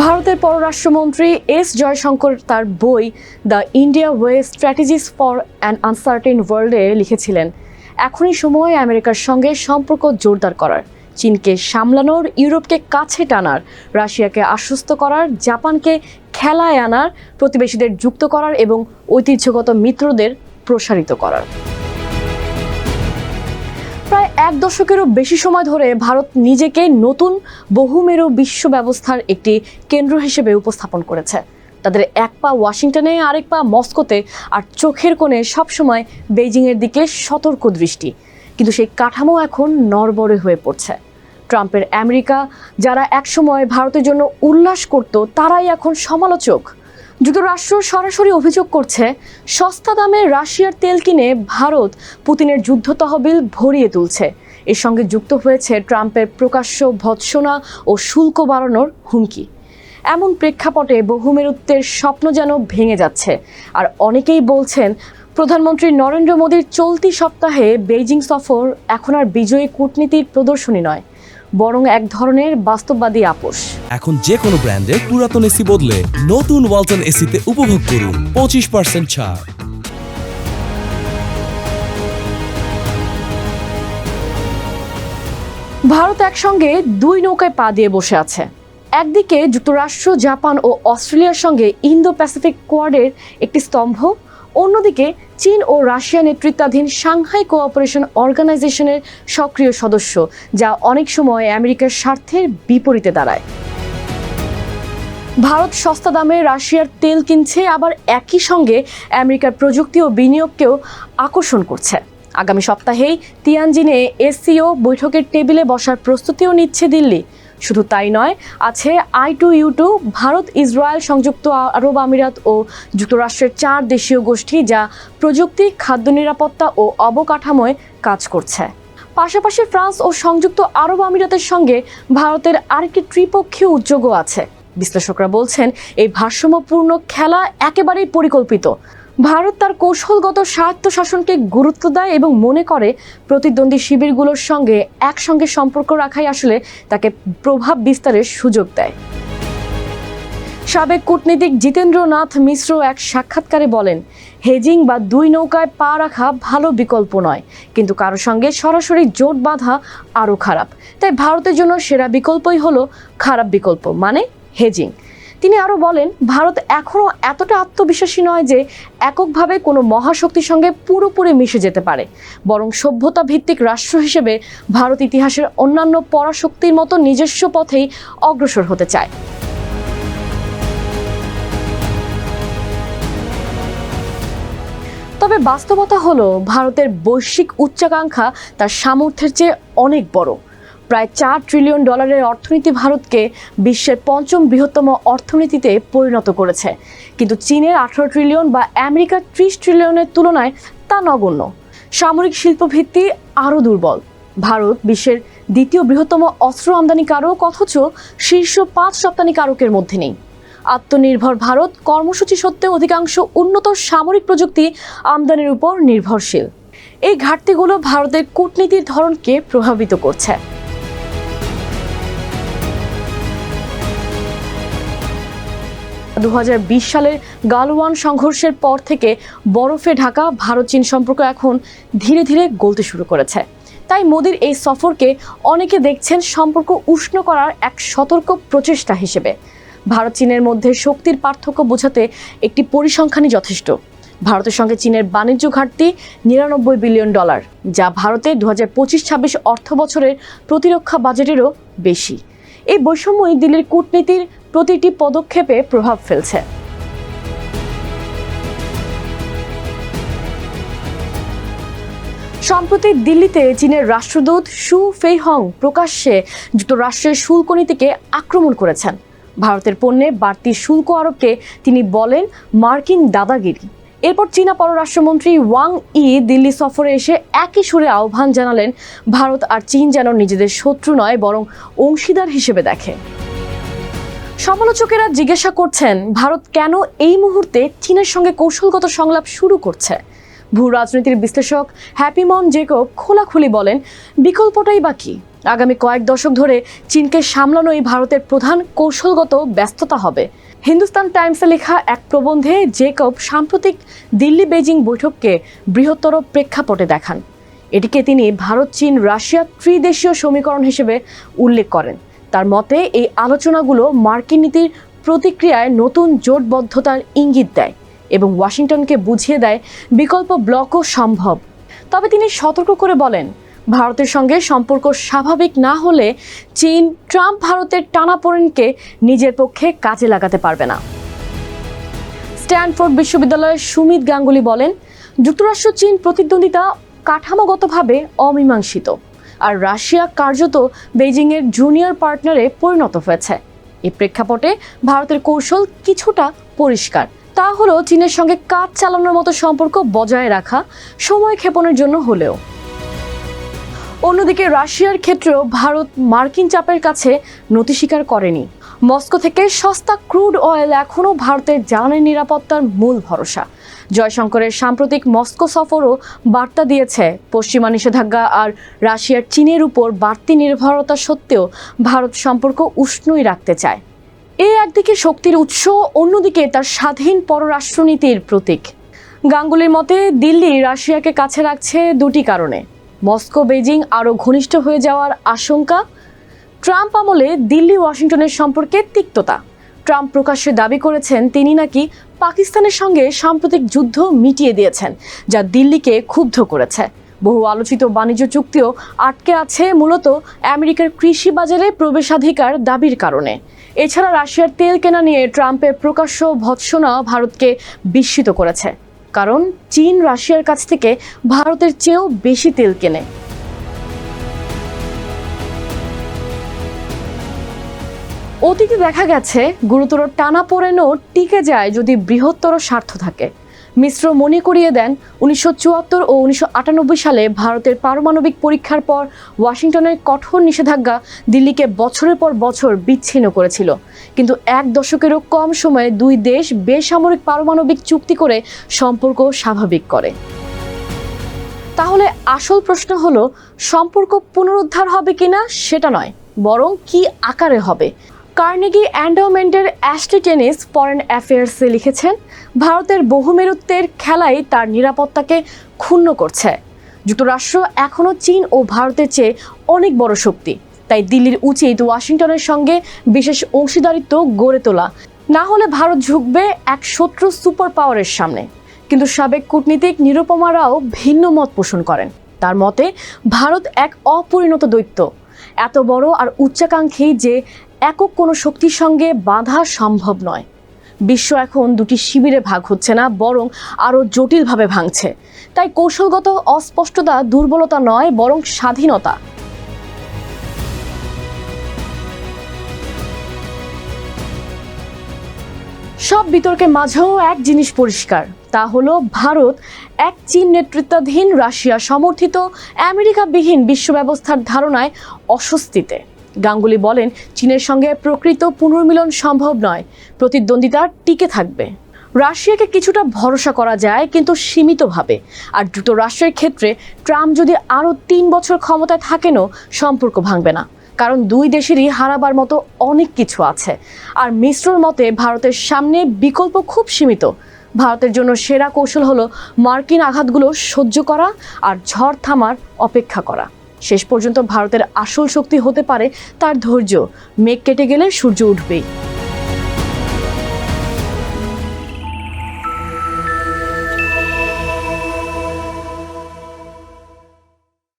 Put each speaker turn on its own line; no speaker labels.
ভারতের পররাষ্ট্রমন্ত্রী এস জয়শঙ্কর তার বই the India way strategies for an uncertain ওয়ার্ল্ডে লিখেছিলেন, এখনই সময় আমেরিকার সঙ্গে সম্পর্ক জোরদার করার। চীনকে সামলানোর, ইউরোপকে কাছে টানার, রাশিয়াকে আশ্বস্ত করার, জাপানকে খেলায় আনার, প্রতিবেশীদের যুক্ত করার এবং ঐতিহ্যগত মিত্রদের প্রসারিত করার। এক দশকেরও বেশি সময় ধরে ভারত নিজেকে নতুন বহুমেরু বিশ্ব ব্যবস্থার একটি কেন্দ্র হিসেবে উপস্থাপন করেছে। তাদের এক পা ওয়াশিংটনে, আরেক পা মস্কোতে আর চোখের কোণে সবসময় বেইজিংয়ের দিকে সতর্ক দৃষ্টি। কিন্তু সেই কাঠামো এখন নরবরে হয়ে পড়ছে। ট্রাম্পের আমেরিকা, যারা একসময় ভারতের জন্য উল্লাস করত, তারাই এখন সমালোচক। যুক্তরাষ্ট্র সরাসরি অভিযোগ করছে, সস্তা দামে রাশিয়ার তেল কিনে ভারত পুতিনের যুদ্ধ তহবিল ভরিয়ে তুলছে। এর সঙ্গে যুক্ত হয়েছে ট্রাম্পের প্রকাশ্য ভৎসনা ও শুল্ক বাড়ানোর হুমকি। এমন প্রেক্ষাপটে বহুমেরুত্বের স্বপ্ন যেন ভেঙে যাচ্ছে। আর অনেকেই বলছেন, প্রধানমন্ত্রী নরেন্দ্র মোদীর চলতি সপ্তাহে বেইজিং সফর এখন আর বিজয়ী কূটনীতির প্রদর্শনী নয়। বরং এক ধরনের বাস্তববাদী আপোষ।
এখন যে কোনো ব্র্যান্ডের পুরাতন এসি বদলে নতুন ওয়ালটন এসিতে উপভোগ করুন পঁচিশ পার্সেন্ট ছাড়।
ভারত একসঙ্গে দুই নৌকায় পা দিয়ে বসে আছে। একদিকে যুক্তরাষ্ট্র জাপান ও অস্ট্রেলিয়ার সঙ্গে ইন্দো প্যাসিফিক কোয়াডের একটি স্তম্ভ অন্যদিকে, চীন ও রাশিয়া নেতৃত্বাধীন সাংহাই কোঅপারেশন অর্গানাইজেশনের সক্রিয় সদস্য, যা অনেক সময় আমেরিকার স্বার্থের বিপরীতে দাঁড়ায়। ভারত সস্তা দামে রাশিয়ার তেল কিনছে, আবার একই সঙ্গে আমেরিকার প্রযুক্তি ও বিনিয়োগকেও আকর্ষণ করছে। আগামী সপ্তাহেই তিয়ানজিনে এসসিও বৈঠকের টেবিলে বসার প্রস্তুতিও নিচ্ছে দিল্লি। শুধু তাই নয়, আছে I two U two, Bharat Israel সংযুক্ত আরব আমিরাত ও যুক্তরাষ্ট্রের চার দেশীয় গোষ্ঠী যা প্রযুক্তি, খাদ্য নিরাপত্তা ও অবকাঠামোয় কাজ করছে। পাশাপাশি ফ্রান্স ও সংযুক্ত আরব আমিরাতের সঙ্গে ভারতের আরেকটি ত্রিপক্ষীয় উদ্যোগও আছে। বিশ্লেষকরা বলছেন, এই ভারসাম্যপূর্ণ খেলা একেবারেই পরিকল্পিত। ভারত তার কৌশলগত স্বায়ত্ত শাসনকে গুরুত্ব দেয় এবং মনে করে প্রতিদ্বন্দ্বী শিবিরগুলোর সঙ্গে একসঙ্গে সম্পর্ক রাখাই আসলে তাকে প্রভাব বিস্তারের সুযোগ দেয়। সাবেক কূটনীতিক জিতেন্দ্রনাথ মিশ্র এক সাক্ষাৎকারে বলেন, হেজিং বা দুই নৌকায় পা রাখা ভালো বিকল্প নয়, কিন্তু কারও সঙ্গে সরাসরি জোট বাঁধা আরও খারাপ। তাই ভারতের জন্য সেরা বিকল্পই হলো খারাপ বিকল্প মানে হেজিং। তিনি আরও বলেন, ভারত এখনও এতটা আত্মবিশ্বাসী নয় যে এককভাবে কোনো মহাশক্তির সঙ্গে পুরোপুরি মিশে যেতে পারে। বরং সভ্যতা ভিত্তিক রাষ্ট্র হিসেবে ভারত ইতিহাসের অন্যান্য পরাশক্তির মতো নিজস্ব পথেই অগ্রসর হতে চায়। তবে বাস্তবতা হলো, ভারতের বৈশ্বিক উচ্চাকাঙ্ক্ষা তার সামর্থ্যের চেয়ে অনেক বড়। প্রায় চার ট্রিলিয়ন ডলারের অর্থনীতি ভারতকে বিশ্বের পঞ্চম বৃহত্তম অর্থনীতিতে পরিণত করেছে। কিন্তু চীনের আঠারো ট্রিলিয়ন বা আমেরিকার ত্রিশ ট্রিলিয়নের তুলনায় তা নগণ্য। সামরিক শিল্পভিত্তি আরও দুর্বল। ভারত বিশ্বের দ্বিতীয় বৃহত্তম অস্ত্র আমদানিকারক অথচ শীর্ষ পাঁচ রপ্তানিকারকের মধ্যে নেই। আত্মনির্ভর ভারত কর্মসূচি সত্ত্বেও অধিকাংশ উন্নত সামরিক প্রযুক্তি আমদানির উপর নির্ভরশীল। এই ঘাটতিগুলো ভারতের কূটনীতির ধরনকে প্রভাবিত করছে। দু হাজার বিশ সালের গালওয়ান সংঘর্ষের পর থেকে বরফে ঢাকা, ভারত, চীন সম্পর্ক এখন ধীরে ধীরে গলতে শুরু করেছে। তাই মোদির এই সফরকে অনেকে দেখছেন সম্পর্ক উষ্ণ করার এক সতর্ক প্রচেষ্টা হিসেবে। ভারত, চীনের মধ্যে শক্তির পার্থক্য বোঝাতে একটি পরিসংখ্যানই যথেষ্ট। ভারতের সঙ্গে চীনের বাণিজ্য ঘাটতি নিরানব্বই বিলিয়ন ডলার, যা ভারতে দু হাজার পঁচিশ ছাব্বিশ অর্থ বছরের প্রতিরক্ষা বাজেটেরও বেশি। এই বৈষম্যই দিল্লির কূটনীতির প্রতিটি পদক্ষেপে প্রভাব ফেলছে। সম্প্রতি দিল্লিতে চীনের রাষ্ট্রদূত সু ফেইহং প্রকাশ্যে যুক্তরাষ্ট্রের শুল্ক নীতিকে আক্রমণ করেছেন। ভারতের পণ্যে বাড়তি শুল্ক আরোপকে তিনি বলেন মার্কিন দাদাগিরি। এরপর চীনা পররাষ্ট্রমন্ত্রী ওয়াং ই দিল্লি সফরে এসে একই সুরে আহ্বান জানালেন, ভারত আর চীন যেন নিজেদের শত্রু নয়, বরং অংশীদার হিসেবে দেখে। সমালোচকেরা জিজ্ঞাসা করছেন, ভারত কেন এই মুহূর্তে চীনের সঙ্গে কৌশলগত সংলাপ শুরু করছে? ভূ রাজনীতির বিশ্লেষক হ্যাপিমন জেকব খোলাখুলি বলেন, বিকল্পটাই বা কি? আগামী কয়েক দশক ধরে চীনকে সামলানোই ভারতের প্রধান কৌশলগত ব্যস্ততা হবে। হিন্দুস্তান টাইমসে লেখা এক প্রবন্ধে জেকব সাম্প্রতিক দিল্লি বেজিং বৈঠককে বৃহত্তর প্রেক্ষাপটে দেখান। এটিকে তিনি ভারত চীন রাশিয়া ত্রিদেশীয় সমীকরণ হিসেবে উল্লেখ করেন। তার মতে, এই আলোচনাগুলো মার্কিন নীতির প্রতিক্রিয়ায় নতুন জোটবদ্ধতার ইঙ্গিত দেয় এবং ওয়াশিংটনকে বুঝিয়ে দেয় বিকল্প ব্লকও সম্ভব। তবে তিনি সতর্ক করে বলেন, ভারতের সঙ্গে সম্পর্ক স্বাভাবিক না হলে চীন ট্রাম্প ভারতের টানাপোড়েনকে নিজের পক্ষে কাজে লাগাতে পারবে না। স্ট্যানফোর্ড বিশ্ববিদ্যালয়ের সুমিত গাঙ্গুলি বলেন যুক্তরাষ্ট্র চীন প্রতিদ্বন্দ্বিতা কাঠামোগতভাবে অমীমাংসিত। আর রাশিয়া কার্যত বেইজিংয়ের জুনিয়র পার্টনারে পরিণত হয়েছে। এই প্রেক্ষাপটে ভারতের কৌশল কিছুটা পরিষ্কার। তা হলো চীনের সঙ্গে কাজ চালানোর মতো সম্পর্ক বজায় রাখা, সময় ক্ষেপণের জন্য হলেও। অন্যদিকে রাশিয়ার ক্ষেত্রেও ভারত মার্কিন চাপের কাছে নতি স্বীকার করেনি। মস্কো থেকে সস্তা ক্রুড অয়েল এখনও ভারতের জ্বালানি নিরাপত্তার মূল ভরসা। জয়শঙ্করের সাম্প্রতিক মস্কো সফরও বার্তা দিয়েছে। পশ্চিমা নিষেধাজ্ঞা আর রাশিয়ার চীনের উপর বাড়তি নির্ভরতা সত্ত্বেও ভারত সম্পর্ক উষ্ণই রাখতে চায়। এ একদিকে শক্তির উৎস, অন্যদিকে তার স্বাধীন পররাষ্ট্রনীতির প্রতীক। গাঙ্গুলির মতে, দিল্লি রাশিয়াকে কাছে রাখছে দুটি কারণে। মস্কো বেজিং আরও ঘনিষ্ঠ হয়ে যাওয়ার আশঙ্কা ট্রাম্প আমলে দিল্লি, ওয়াশিংটনের সম্পর্কে তিক্ততা। ট্রাম্প প্রকাশ্যে দাবি করেছেন তিনি নাকি পাকিস্তানের সঙ্গে সাম্প্রতিক যুদ্ধ মিটিয়ে দিয়েছেন, যা দিল্লিকে ক্ষুব্ধ করেছে। বহু আলোচিত বাণিজ্য চুক্তিও আটকে আছে মূলত আমেরিকার কৃষি বাজারে প্রবেশাধিকার দাবির কারণে। এছাড়া রাশিয়ার তেল কেনা নিয়ে ট্রাম্পের প্রকাশ্য ভৎসনা ভারতকে বিস্মিত করেছে, কারণ চীন রাশিয়ার কাছ থেকে ভারতের চেয়েও বেশি তেল কেনে। অতীতে দেখা গেছে, গুরুতর টানাপোড়েনও টিকে যায় যদি বৃহত্তর স্বার্থ থাকে। মিশ্র মনে করিয়ে দেন, উনিশশো চুয়াত্তর ও উনিশশো আটানব্বই সালে ভারতের পারমাণবিক পরীক্ষার পর ওয়াশিংটনের কঠোর নিষেধাজ্ঞা দিল্লিকে বছরের পর বছর বিচ্ছিন্ন করেছিল। কিন্তু এক দশকেরও কম সময়ে দুই দেশ বেসামরিক পারমাণবিক চুক্তি করে সম্পর্ক স্বাভাবিক করে। তাহলে আসল প্রশ্ন হলো, সম্পর্ক পুনরুদ্ধার হবে কিনা সেটা নয়, বরং কি আকারে হবে? কার্নেগি অ্যান্ডোমেন্টের অ্যাস্টে টেনিস ফরেন অ্যাফেয়ার্সে লিখেছেন, ভারতের বহুমেরুত্বের খেলাই তার নিরাপত্তাকে ক্ষুণ্ণ করছে। যুক্তরাষ্ট্র এখনও চীন ও ভারতের চেয়ে অনেক বড় শক্তি। তাই দিল্লির উচিত ওয়াশিংটনের সঙ্গে বিশেষ অংশীদারিত্ব গড়ে তোলা। না হলে ভারত ঝুঁকবে এক শত্রু সুপার পাওয়ারের সামনে। কিন্তু সাবেক কূটনীতিক নিরুপমা রাও ভিন্ন মত পোষণ করেন। তার মতে, ভারত এক অপরিণত দৈত্য। এত বড় আর উচ্চাকাঙ্ক্ষী যে একক কোনো শক্তির সঙ্গে বাধা সম্ভব নয়। বিশ্ব এখন দুটি শিবিরে ভাগ হচ্ছে না, বরং আরও জটিলভাবে ভাঙছে। তাই কৌশলগত অস্পষ্টতা দুর্বলতা নয়, বরং স্বাধীনতা। সব বিতর্কের মাঝেও এক জিনিস পরিষ্কার, তা হলো ভারত এক চীন নেতৃত্বাধীন রাশিয়া সমর্থিত আমেরিকাবিহীন বিশ্ব ব্যবস্থার ধারণায় অস্বস্তিতে। গাঙ্গুলি বলেন, চীনের সঙ্গে প্রকৃত পুনর্মিলন সম্ভব নয়, প্রতিদ্বন্দ্বিতা টিকে থাকবে। রাশিয়াকে কিছুটা ভরসা করা যায়, কিন্তু সীমিতভাবে। আর যুক্তরাষ্ট্রের ক্ষেত্রে ট্রাম্প যদি আরও তিন বছর ক্ষমতায় থাকেনও, সম্পর্ক ভাঙবে না। কারণ দুই দেশেরই হারাবার মতো অনেক কিছু আছে। আর মিশ্রর মতে, ভারতের সামনে বিকল্প খুব সীমিত। ভারতের জন্য সেরা কৌশল হলো মার্কিন আঘাতগুলো সহ্য করা আর ঝড় থামার অপেক্ষা করা। শেষ পর্যন্ত ভারতের আসল শক্তি হতে পারে তার ধৈর্য। মেঘ কেটে গেলে সূর্য উঠবেই।